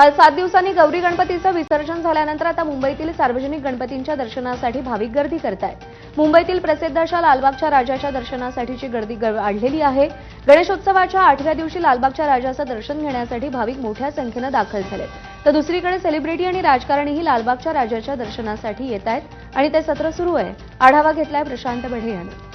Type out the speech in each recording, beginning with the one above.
काल सात दिवसांनी गौरी गणपतीचं विसर्जन झाल्यानंतर आता मुंबईतील सार्वजनिक गणपतींच्या दर्शनासाठी भाविक गर्दी करतायत. मुंबईतील प्रसिद्ध अशा लालबागच्या राजाच्या दर्शनासाठीची गर्दी ग- वाढलेली आहे. गणेशोत्सवाच्या आठव्या दिवशी लालबागच्या राजाचं दर्शन घेण्यासाठी भाविक मोठ्या संख्येनं दाखल झाले तर दुसरीकडे सेलिब्रिटी आणि राजकारणीही लालबागच्या राजाच्या दर्शनासाठी येत आहेत आणि ते सत्र सुरू आहे. आढावा घेतलाय प्रशांत बढे यांनी.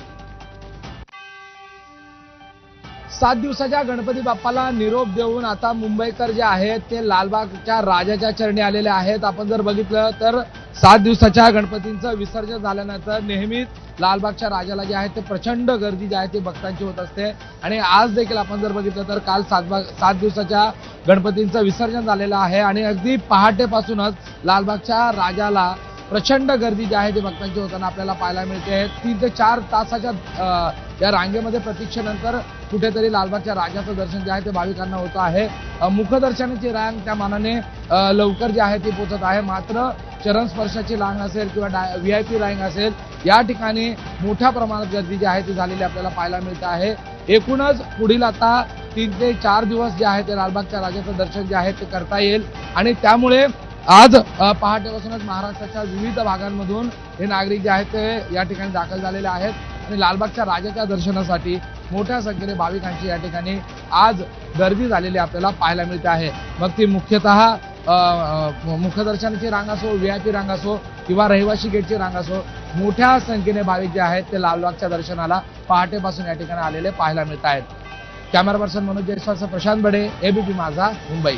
सात दिवसाच्या गणपती बाप्पाला निरोप देऊन आता मुंबईकर जे आहेत ते लालबागच्या राजाच्या चरणी आलेले आहेत. आपण जर बघितलं तर सात दिवसाच्या गणपतींचं विसर्जन झाल्यानंतर नेहमीच लालबागच्या राजाला जे आहे ते प्रचंड गर्दी जी आहे ती भक्तांची होत असते. आणि आज देखील आपण जर बघितलं तर काल सातबाग सात दिवसाच्या गणपतींचं विसर्जन झालेलं आहे. आणि अगदी पहाटेपासूनच लालबागच्या राजाला प्रचंड गर्दी जी आहे ती भक्तांची होताना आपल्याला पाहायला मिळते. तीन ते चार तासाच्या या रांगेमध्ये प्रतीक्षेनंतर कुठेतरी लालबागच्या राजाचं दर्शन जे आहे ते भाविकांना होतं आहे. मुखदर्शनाची रांग त्या मानाने लवकर जी आहे ती पोचत आहे. मात्र चरण स्पर्शाची रांग असेल किंवा व्ही आय पी रांग असेल या ठिकाणी मोठ्या प्रमाणात गर्दी जी आहे ती झालेली आपल्याला पाहायला मिळत आहे. एकूणच पुढील आता तीन ते चार दिवस जे आहे ते लालबागच्या राजाचं दर्शन जे आहे ते करता येईल. आणि त्यामुळे आज पहाटेपासूनच महाराष्ट्राच्या विविध भागांमधून हे नागरिक जे आहेत ते या ठिकाणी दाखल झालेले आहेत. आणि लालबागच्या राजाच्या दर्शनासाठी मोठ्या संख्येने भाविकांची या ठिकाणी आज गर्दी झालेली आपल्याला पाहायला मिळते आहे. मग ती मुख्यतः अ, मुखदर्शनाची रांग असो व्ही आय पी रांग असो किंवा रहिवाशी गेटची रांग असो मोठ्या संख्येने भाविक जे आहेत ते लालबागच्या दर्शनाला पहाटेपासून या ठिकाणी आलेले पाहायला मिळत आहेत. कॅमेरा पर्सन मनोज जयस्वालचा प्रशांत बडे एबीपी माझा मुंबई.